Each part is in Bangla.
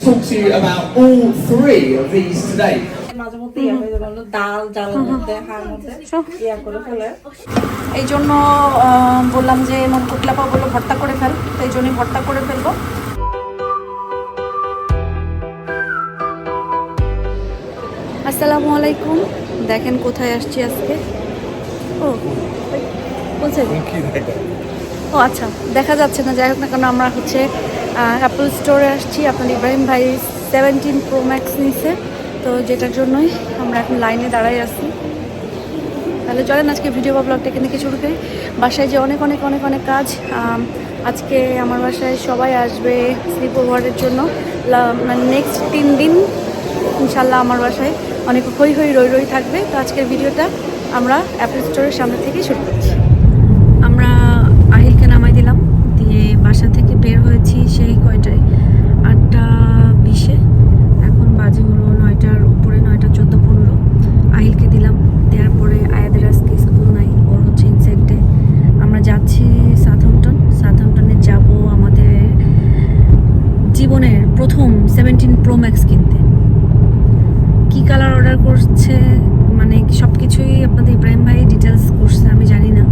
talk to you about all three of these today. হয়ে ইয়া ফেলে। এই জন্য বললাম যে কুটলাপা বলল ভর্তা করে ফেল। তো এই জন্যই ভর্তা করে ফেলব। আসসালামু আলাইকুম। দেখেন কোথায় আসছি আজকে। ও বলছেন ও আচ্ছা দেখা যাচ্ছে না। যাই হোক না কারণ আমরা হচ্ছে অ্যাপল স্টোরে আসছি। আপনার ইব্রাহিম ভাই সেভেন্টিন প্রো ম্যাক্স নিছে। তো যেটার জন্যই আমরা এখন লাইনে দাঁড়াই আছি। তাহলে চলেন আজকে ভিডিও বা ব্লগটা এখান থেকে শুরু করি। বাসায় যে অনেক অনেক অনেক অনেক কাজ আজকে আমার বাসায় সবাই আসবে স্লিপ ওভারের জন্য। মানে নেক্সট তিন দিন ইনশাল্লাহ আমার বাসায় অনেক হই হই রই রই থাকবে। তো আজকের ভিডিওটা আমরা অ্যাপল স্টোরের সামনে থেকে শুরু করছি আমরা আহিলকে নামাই দিলাম দিয়ে বাসা থেকে বের হয়েছি সেই কয়টায় আটটা বিশে এখন বাজে হলো নয়টার উপরে নয়টা চোদ্দ পনেরো আহিলকে দিলাম দেওয়ার পরে আয়াদের আজকে স্কুল নাই ওর হচ্ছে ইনসেন্টে আমরা যাচ্ছি সাউথহ্যাম্পটন সাউথহ্যাম্পটনে যাব আমাদের জীবনের প্রথম সেভেন্টিন প্রো ম্যাক্স কিনতে কি কালার অর্ডার করছে মানে সব কিছুই আপনাদের ইব্রাহিম ভাই ডিটেলস করছে আমি জানি না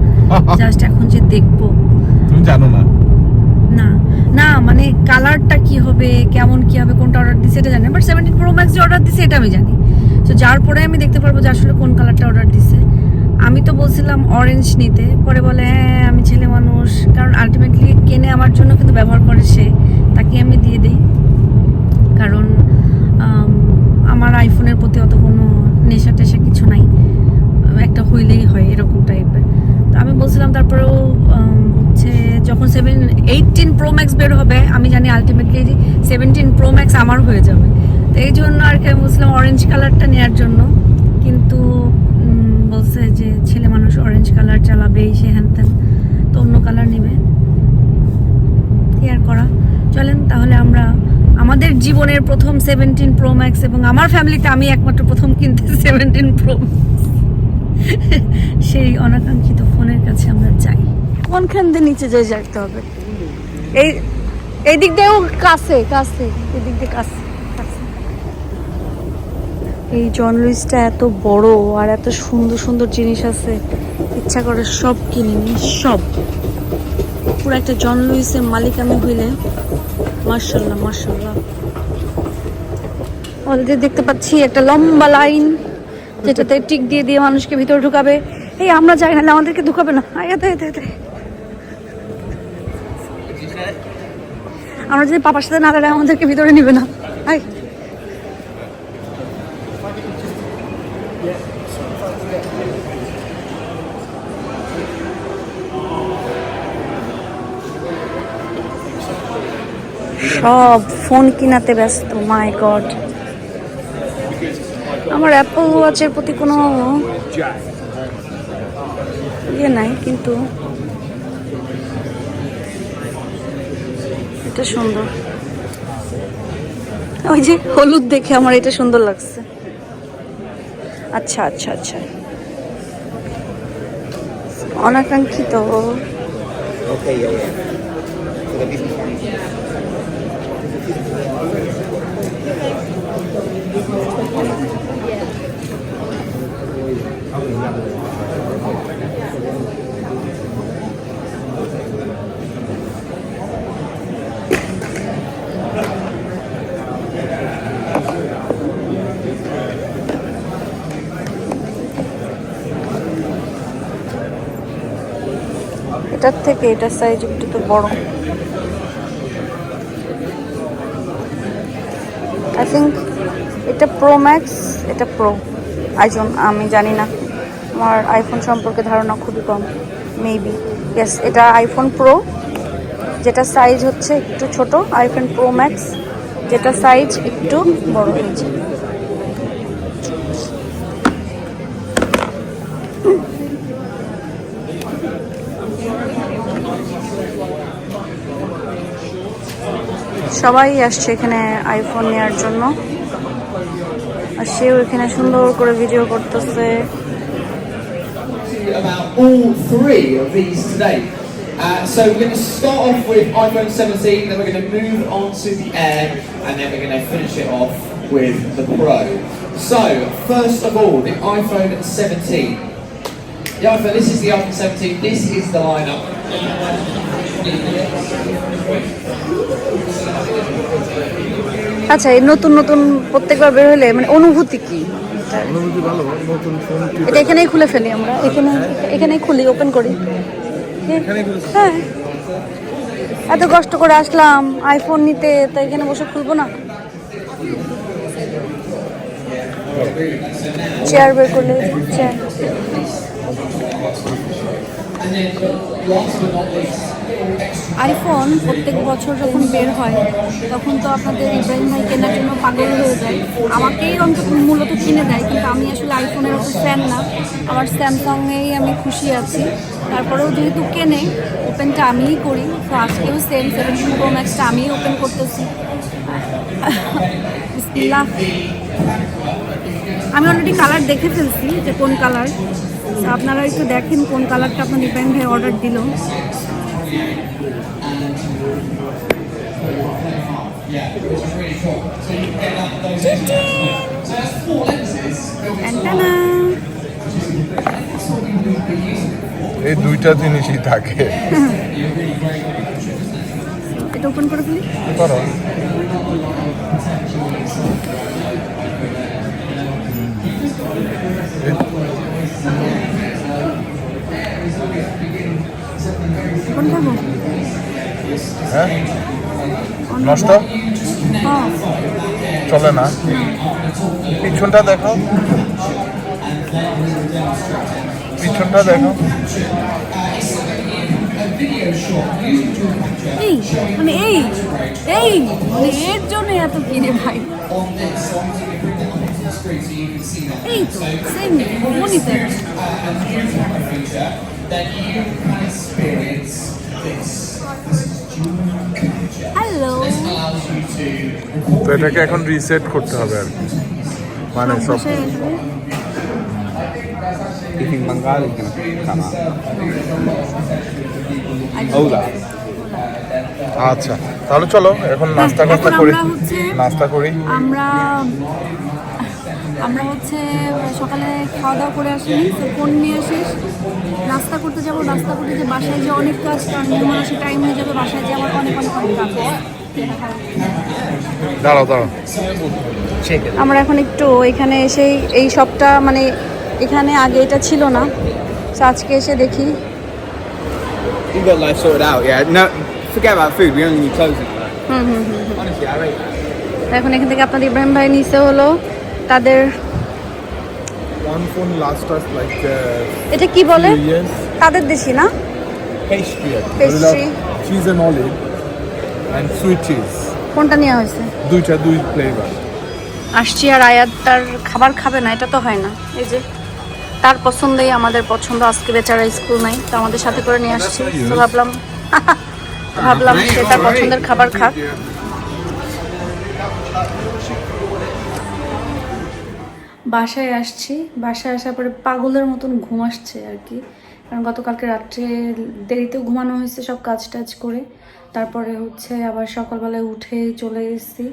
জাস্ট এখন যে দেখব তুমি জানো না না না মানে কালারটা কি হবে কেমন কি হবে কোনটা অর্ডার দিছে এটা জানি বাট সেভেন্টিন প্রো ম্যাক্স যে অর্ডার দিছে, এটা আমি জানি। তো যার পরে আমি দেখতে পারব যে আসলে কোন কালারটা অর্ডার দিছে। আমি তো বলছিলাম অরেঞ্জ নিতে, পরে বলে হ্যাঁ আমি ছেলে মানুষ। কারণ আলটিমেটলি কেনে আমার জন্য কিন্তু ব্যবহার করে সে, তাকে আমি দিয়ে দিই। কারণ আমার আইফোনের প্রতি অত কোনো নেশা টেশা কিছু নাই। একটা হইলেই হয়, এরকম টাইপের তো আমি বলছিলাম তারপরেও হচ্ছে যখন সেভেন এইটিন প্রো ম্যাক্স বের হবে, আমি জানি আলটিমেটলি সেভেন্টিন প্রো ম্যাক্স আমার হয়ে যাবে। এই জন্য আর কি বলছিলাম অরেঞ্জ কালারটা নেওয়ার জন্য। কিন্তু বলছে যে ছেলে মানুষ অরেঞ্জ কালার চালাবে সে হ্যান ত্যান, তো অন্য কালার নেবে। কি আর করা? চলেন তাহলে আমরা আমাদের জীবনের প্রথম সেভেন্টিন প্রো ম্যাক্স এবং আমার ফ্যামিলিতে আমি একমাত্র প্রথম কিনতে সেভেন্টিন প্রো সেই অনাকাঙ্ক্ষিত ফোনের কাছে আমরা যাই। কোনখান দিয়ে নিচে যাই যাইতে হবে? এই এই দিক দিয়েও কাছে কাছে, এই দিক দিয়ে কাছে। এই জন লুইসটা এত বড় আর এত সুন্দর সুন্দর জিনিস আছে। ইচ্ছা করে সব কিনে নি সব। পুরো একটা জন লুইসের মালিক আমি হইলে মার্শাল্লাহ মার্শাল্লাহ অলরেডি দেখতে পাচ্ছি একটা লম্বা লাইন যেটাতে টিক দিয়ে দিয়ে মানুষকে ভিতরে ঢুকাবে। এই আমরা যাই না আমাদেরকে ঢুকাবে না। এতে, এতে, এতে। আমরা যদি পাপার সাথে না দাঁড়াই আমাদেরকে ভিতরে নিবে না। সব ফোন কিনাতে ব্যস্ত মাই গড আমার অ্যাপল ওয়াচের প্রতি কোনো ইয়ে নাই, কিন্তু এটা সুন্দর। ওই যে হলুদ দেখে আমার এটা সুন্দর লাগছে। আচ্ছা আচ্ছা আচ্ছা। অনাকাঙ্ক্ষিত। এটার থেকে এটার সাইজ একটু তো বড়। আই থিঙ্ক এটা প্রো ম্যাক্স এটা প্রো আইজন, আমি জানি না। আমার আইফোন সম্পর্কে ধারণা খুবই কম মেবি ইয়েস এটা আইফোন প্রো যেটা সাইজ হচ্ছে একটু ছোট আইফোন প্রো ম্যাক্স যেটা সাইজ একটু বড় হয়েছে। সবাই আসছে এখানে আইফোন নেওয়ার জন্য আর সেও এখানে সুন্দর করে ভিডিও করতেছে About all three of these today. Uh, so we're going to start off with iPhone 17, then we're going to move on to the Air, and then we're going to finish it off with the Pro. So, first of all, the iPhone 17. The iPhone, this is the iPhone 17, this is the lineup. আচ্ছা এই নতুন নতুন প্রত্যেকবার বের হলে মানে অনুভূতি কি? অনুভূতি ভালো নতুন ফোন এটা এখানেই খুলে ফেলি আমরা। এখানে এখানেই খুলি ওপেন করি। হ্যাঁ। এত কষ্ট করে আসলাম আইফোন নিতে তো এখানে বসে খুলবো না? চেয়ার বের করলে চেয়ার আইফোন প্রত্যেক বছর যখন বের হয়, তখন তো আপনাদের ইব্রাহিম ভাই কেনার জন্য পাগল হয়ে যায়। আমাকেই অন্তত মূলত কিনে দেয়, কিন্তু আমি আসলে আইফোনের অত ফ্যান না। আমার স্যামসাংয়েই আমি খুশি আছি। তারপরেও যেহেতু কেনে ওপেনটা আমিই করি। তো আজকেও সেম সেভেন প্রো ম্যাক্সটা আমিই ওপেন করতেছি। আমি অলরেডি কালার দেখে ফেলছি যে কোন কালার আপনারা একটু দেখেন কোন কালারটা আপনার ইব্রাহিম ভাই অর্ডার দিল। এই দুইটা জিনিসই থাকে। এটা ওপেন করে ফেলি। করো। ওপেন করব হ্যাঁ? নষ্ট? চলে না। পিছনটা দেখো। পিছনটা দেখো। এই মানে এই এই মানে এর জন্য এত কিনে ভাই। এই তো সেম মনিতে হ্যালো তো এটাকে এখন রিসেট করতে হবে আর কি। মানে সব Bengali can come up. Ola. আচ্ছা তাহলে চলো এখন নাস্তা এখন করি। নাস্তা করি। আমরা আমরা হচ্ছে সকালে খাওয়া দাওয়া করে আসিনি তো ফোন নিয়ে আসিস নাস্তা করতে যাব নাস্তা করতে যে বাসায় যে অনেক কাজ কারণ মেহমান আসে টাইম হয়ে যাবে বাসায় যে আমার অনেক অনেক অনেক কাজ দাঁড়াও দাঁড়াও আমরা এখন একটু এখানে এসে এই শপটা মানে এখানে আগে এটা ছিল না আজকে এসে দেখি You got life sorted out, yeah. No, forget about food. We only need clothes. Hmm hmm hmm Honestly, I rate that. এখন এখান থেকে আপনাদের ইব্রাহিম ভাই নিচে হলো তাদের one phone last us like এটা কি বলে? তাদের দেশি না? Pastry Pastry. Cheese and olive and sweet cheese কোনটা নেওয়া হয়েছে? দুইটা দুই ফ্লেভার আসছি আর আয়াত তার খাবার খাবে না এটা তো হয় না। এই যে তার পছন্দই আমাদের পছন্দ আজকে বেচারা স্কুল নাই তো আমাদের সাথে করে নিয়ে আসছি। তো ভাবলাম ভাবলাম সে তার পছন্দের খাবার খাক। বাসায় আসছি। বাসায় আসার পরে পাগলের মতন ঘুম আসছে আর কি কারণ গতকালকে রাত্রে দেরিতেও ঘুমানো হয়েছে সব কাজ টাজ করে। তারপরে হচ্ছে আবার সকালবেলায় উঠে চলে এসেছি।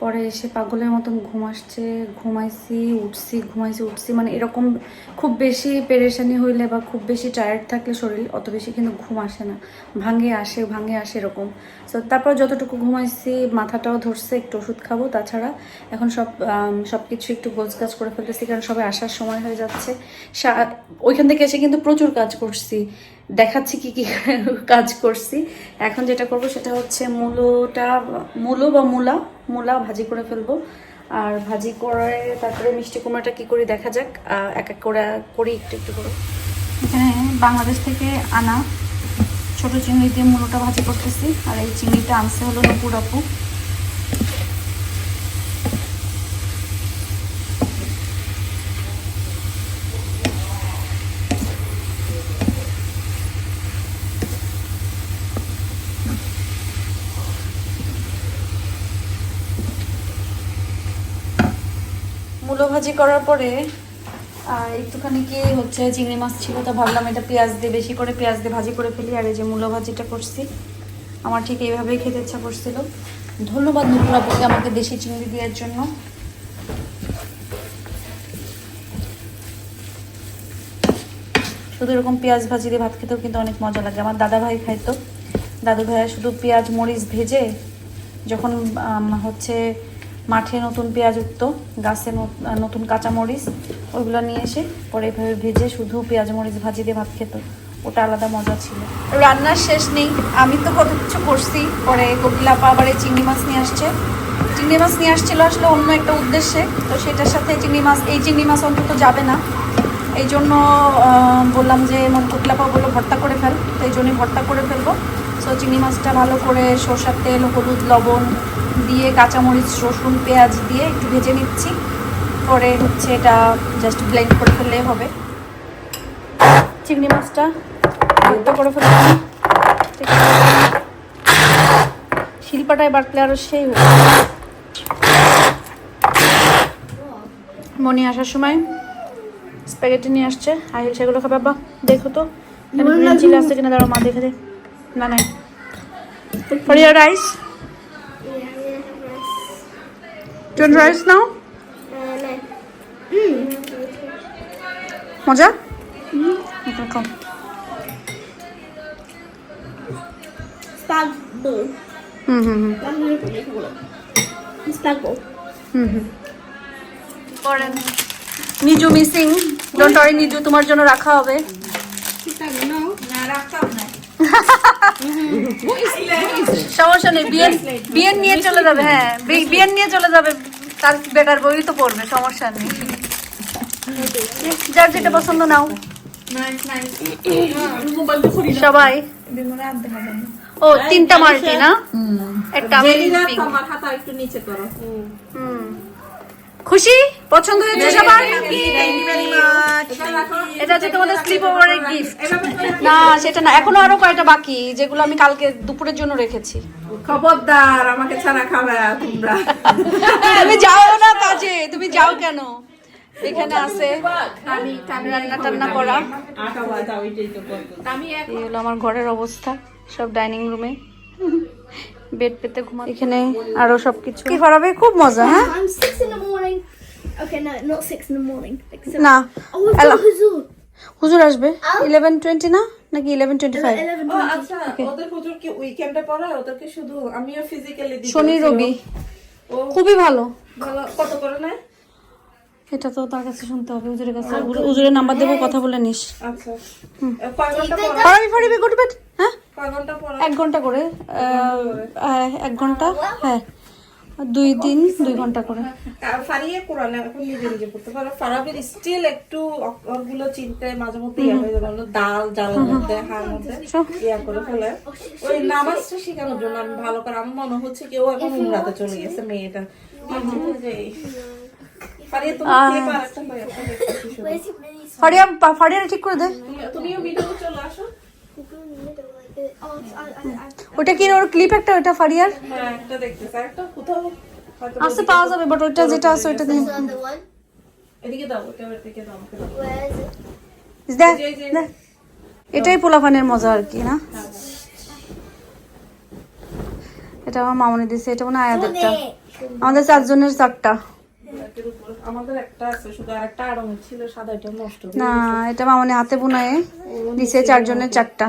পরে এসে পাগলের মতন ঘুম আসছে, ঘুমাইছি, উঠছি ঘুমাইছি, উঠছি মানে এরকম খুব বেশি পেরেশানি হইলে বা খুব বেশি টায়ার্ড থাকলে শরীর অত বেশি কিন্তু ঘুম আসে না। ভাঙে আসে ভাঙে আসে এরকম। তো তারপর যতটুকু ঘুমাইছি, মাথাটাও ধরছে, একটু ওষুধ খাব। তাছাড়া এখন সব সব কিছু একটু গোছ গাছ করে ফেলতেছি কারণ সবাই আসার সময় হয়ে যাচ্ছে। সা- ওইখান থেকে এসে কিন্তু প্রচুর কাজ করছি। দেখাচ্ছি কি কি কাজ করছি। এখন যেটা করব সেটা হচ্ছে মূলোটা, মূলো বা মূলা মূলা ভাজি করে ফেলব। আর ভাজি করে তারপরে মিষ্টি কুমড়াটা কি করি দেখা যাক। এক এক করে করি একটু একটু করে। এখানে বাংলাদেশ থেকে আনা ছোট চিংড়ি দিয়ে মূলোটা ভাজি করতেছি। আর এই চিংড়িটা আনছে হলো নপুর আপু মূলো ভাজি করার পরে, আর একটুখানি কি হচ্ছে, চিংড়ি মাছ ছিল, তো ভাবলাম এটা পেঁয়াজ দিয়ে বেশি করে পেঁয়াজ দিয়ে ভাজি করে ফেলি, আর এই যে মূলো ভাজিটা করছি। আমার ঠিক এইভাবেই খেতে ইচ্ছা করছিল। ধন্যবাদ নুপুরাপুকে আমাকে দেশি চিংড়ি দেওয়ার জন্য। শুধু এরকম পেঁয়াজ ভাজি দিয়ে ভাত খেতেও কিন্তু অনেক মজা লাগে। আমার দাদা ভাই খাইতো দাদু ভাইয়া শুধু পেঁয়াজ, মরিচ ভেজে যখন হচ্ছে মাঠে নতুন পেঁয়াজ উঠতো, গাছে নতুন কাঁচা মরিচ ওইগুলো নিয়ে এসে পরে এভাবে ভেজে শুধু পেঁয়াজ মরিচ ভাজি দিয়ে ভাত খেত। ওটা আলাদা মজা ছিল। রান্নার শেষ নেই। আমি তো কত কিছু করছি। পরে কোকিলাপা আবার এই চিংড়ি মাছ নিয়ে আসছে। চিংড়ি মাছ নিয়ে আসছিল আসলে অন্য একটা উদ্দেশ্যে। তো সেটার সাথে চিংড়ি মাছ এই চিংড়ি মাছ অন্তত যাবে না। এই জন্য বললাম যে কোকলাপা বলল ভর্তা করে ফেল। তো এই জন্যই ভর্তা করে ফেলব। সো চিংড়ি মাছটা ভালো করে সরষার তেল, হলুদ, লবণ দিয়ে কাঁচামরিচ রসুন পেঁয়াজ দিয়ে একটু ভেজে নিচ্ছি। পরে হচ্ছে এটা জাস্ট ব্লেন্ড করে ফেললেই হবে। চিংড়ি মাছটা ভর্তা করে ঠিক শিল্পাটায় বাটলে আরও সেই। মনি আসার সময় স্প্যাগেটি নিয়ে আসছে। আহিল সেগুলো খাবে বাবা দেখো তো। চিলি আছে কিনা দাঁড়াও মা দেখে দে। না নাই। For your rice twenty rice now মজা Okay, খাও Spagbo. হুম হুম Niju missing don't worry Niju তোমার জন্য রাখা হবে। সমস্যা নেই বিয়েন বিয়েন নিয়ে চলে যাবে হ্যাঁ। বি- বিয়েন নিয়ে চলে যাবে তার বেটার বই তো পড়বে সমস্যা নেই। যার যেটা পছন্দ নাও। সবাই। ও তিনটা মাল্টি না? একটা আমি। খুশি? পছন্দ হয়েছে সবার? এটা হচ্ছে তোমাদের স্লিপ ওভারের গিফট না সেটা না। এখনও আরও কয়টা বাকি? যেগুলো আমি কালকে দুপুরের জন্য রেখেছি। খবরদার আমাকে ছাড়া খাবে তোমরা। তুমি যাও না কাজে। তুমি যাও কেন? এখানে আছে। রান্না টান্না করা। এই হলো আমার ঘরের অবস্থা সব ডাইনিং রুমে। বেড পেতে ঘুমা এখানে আরও সবকিছু। কি করাবে খুব মজা হ্যাঁ. না। Oh. হুজুর আসবে? ইলেভেন টোয়েন্টি না? নাকি ইলেভেন টোয়েন্টি ফাইভ Eleven. ও আচ্ছা ওদের হুজুর কি উইকেন্ডে পড়ে ওদেরকে শুধু আমিও ফিজিক্যালি শনি রবি। খুবই ভালো। ভালো। কত করে নেয়? এটা তো তার কাছে শুনতে হবে হুজুরের কাছে। হুজুরের নাম্বার দেবো কথা বলে নিস। আচ্ছা। পড়া ফারাবি ফারাবি গুড বেড হ্যাঁ? এক ঘণ্টা করে এক ঘণ্টা হ্যাঁ দুই দিন দুই ঘণ্টা করে। আর ফারিয়ে কোরআন এখন নিজে নিজে পড়তে পারো। ফারাবির স্টিল একটু ওগুলো চিনতে মাঝে মধ্যে ইয়া হয়ে যাবে দাল জালের মধ্যে হার মধ্যে ইয়া করে ফেলে। ওই নামাজটা শেখানোর জন্য আমি ভালো করে আমার মনে হচ্ছে কেউ এখন উমরাতে চলে গেছে মেয়েটা। ফারিয়া ফারিয়া ঠিক করে দে। তুমিও ভিডিও চলে আসো। Oh, ওটা কি ওর ক্লিপ একটা? ওটা ফারিয়ার? হ্যাঁ একটা দেখতেছে একটা কোথাও আসতে পাওয়া যাবে বাট ওইটা যেটা আছে ওইটা দিন. এদিকে দাও ওটা এদিকে দাও? দেখ দেখ। এটাই পোলাপানের মজা আর কি না? এটা আমার মামনি দিছে এটা মনে হয় আয়াদেরটা আমাদের চারজনের চারটা। এটার উপর। আমাদের একটা আছে শুধু আর একটা আড়ং ছিল সাদা এটা নষ্ট হয়ে না এটা মামনি হাতে বুনায়ে দিছে চারজনের চারটা।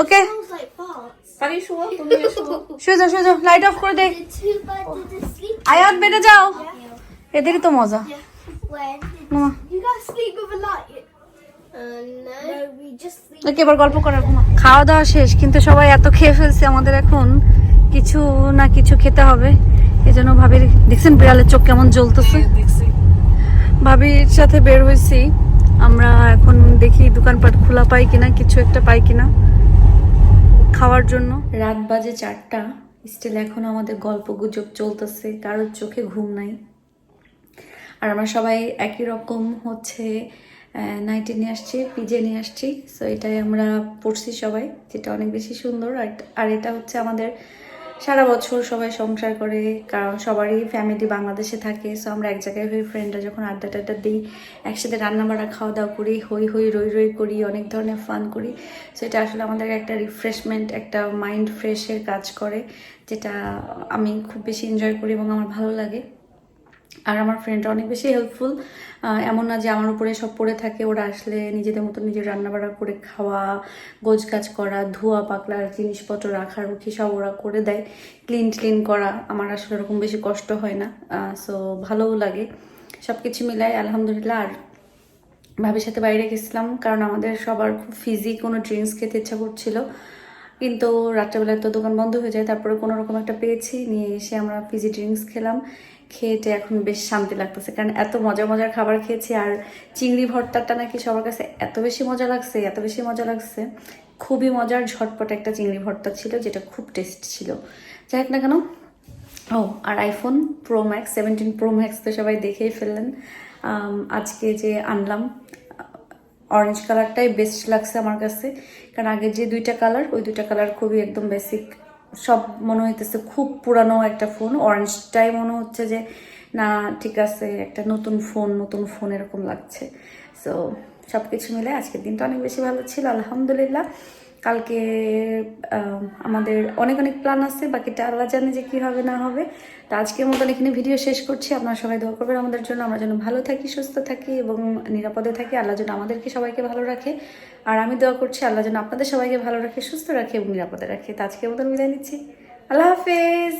ওকে Smells like শুও তুমি শুও শুয়ে যাও শুয়ে যাও লাইট অফ করে দে. আয়াত বেটে যাও। এদেরই তো মজা? Uh. ওকে এবার গল্প করার খাওয়া দাওয়া শেষ কিন্তু সবাই এত খেয়ে ফেলছে আমাদের এখন কিছু না কিছু খেতে হবে। এই জন্য ভাবির দেখছেন বিড়ালের চোখ কেমন জ্বলতেছে? ভাবির সাথে বের হয়েছি। আমরা এখন দেখি দোকানপাট খোলা পাই কিনা কিছু একটা পাই কিনা। খাওয়ার জন্য? রাত বাজে চারটা। স্টিল এখন আমাদের গল্প গুজব চলতেছে, কারোর চোখে ঘুম নাই। আর আমরা সবাই একই রকম হচ্ছে নাইটি নিয়ে আসছি পিজে নিয়ে আসছি। সো এটাই আমরা পড়ছি সবাই, যেটা অনেক বেশি সুন্দর। আর এটা হচ্ছে আমাদের সারা বছর সবাই সংসার করে, কারণ সবারই ফ্যামিলি বাংলাদেশে থাকে সো আমরা এক জায়গায় হয়ে ফ্রেন্ডরা যখন আড্ডা টাড্ডা দিই, একসাথে রান্না বাড়া খাওয়া দাওয়া করি, হই হই রই রই করি, অনেক ধরনের ফান করি সো এটা আসলে আমাদের একটা রিফ্রেশমেন্ট একটা মাইন্ড ফ্রেশের কাজ করে, যেটা আমি খুব বেশি এনজয় করি এবং আমার ভালো লাগে। আর আমার ফ্রেন্ডরা অনেক বেশি হেল্পফুল এমন না যে আমার উপরে সব পড়ে থাকে, ওরা আসলে নিজেদের মতো নিজের রান্নাবাড়া করে খাওয়া গোজ কাজ করা, ধোয়া পাকলার জিনিসপত্র রাখা, রুখি সব ওরা করে দেয়। ক্লিন ক্লিন করা আমার আসলে ওরকম বেশি কষ্ট হয় না। সো ভালোও লাগে। সব কিছু মিলাই আলহামদুলিল্লাহ। আর ভাবির সাথে বাইরে গেছিলাম কারণ আমাদের সবার খুব ফিজি কোনো ড্রিঙ্কস খেতে ইচ্ছা করছিল। কিন্তু রাত্রেবেলায় তো দোকান বন্ধ হয়ে যায়, তারপরে কোনো রকম একটা পেয়েছি, নিয়ে এসে আমরা ফিজি ড্রিঙ্কস খেলাম। খেয়েটে এখন বেশ শান্তি লাগতেছে। কারণ এত মজার মজার খাবার খেয়েছি আর চিংড়ি ভর্তাটা নাকি সবার কাছে এত বেশি মজা লাগছে, এত বেশি মজা লাগছে। খুবই মজার ঝটপট একটা চিংড়ি ভর্তা ছিল যেটা খুব টেস্ট ছিল। যাই হোক না কেন, ও, আর iPhone pro max seventeen pro max তো সবাই দেখেই ফেললেন। আজকে যে আনলাম অরেঞ্জ কালারটাই বেস্ট লাগছে আমার কাছে। কারণ আগে যে দুইটা কালার ওই দুইটা কালার খুবই একদম বেসিক সব মনে হইতেছে খুব পুরানো একটা ফোন অরেঞ্জটাই মনে হচ্ছে যে, না, ঠিক আছে, একটা নতুন ফোন নতুন ফোন এরকম লাগছে। সো সব কিছু মিলে আজকের দিনটা অনেক বেশি ভালো ছিল, আলহামদুলিল্লাহ। কালকে আমাদের অনেক অনেক প্ল্যান আছে, বাকিটা আল্লাহ জানে যে কি হবে না হবে। তো আজকের মতন এখানে ভিডিও শেষ করছি। আপনারা সবাই দোয়া করবেন আমাদের জন্য। আমরা যেন ভালো থাকি, সুস্থ থাকি এবং নিরাপদে থাকি। আল্লাহ যেন আমাদেরকে সবাইকে ভালো রাখে। আর আমি দোয়া করছি, আল্লাহ যেন আপনাদের সবাইকে ভালো রাখে, সুস্থ রাখে এবং নিরাপদে রাখে। তো আজকের মতন বিদায় নিচ্ছি। আল্লাহ হাফেজ।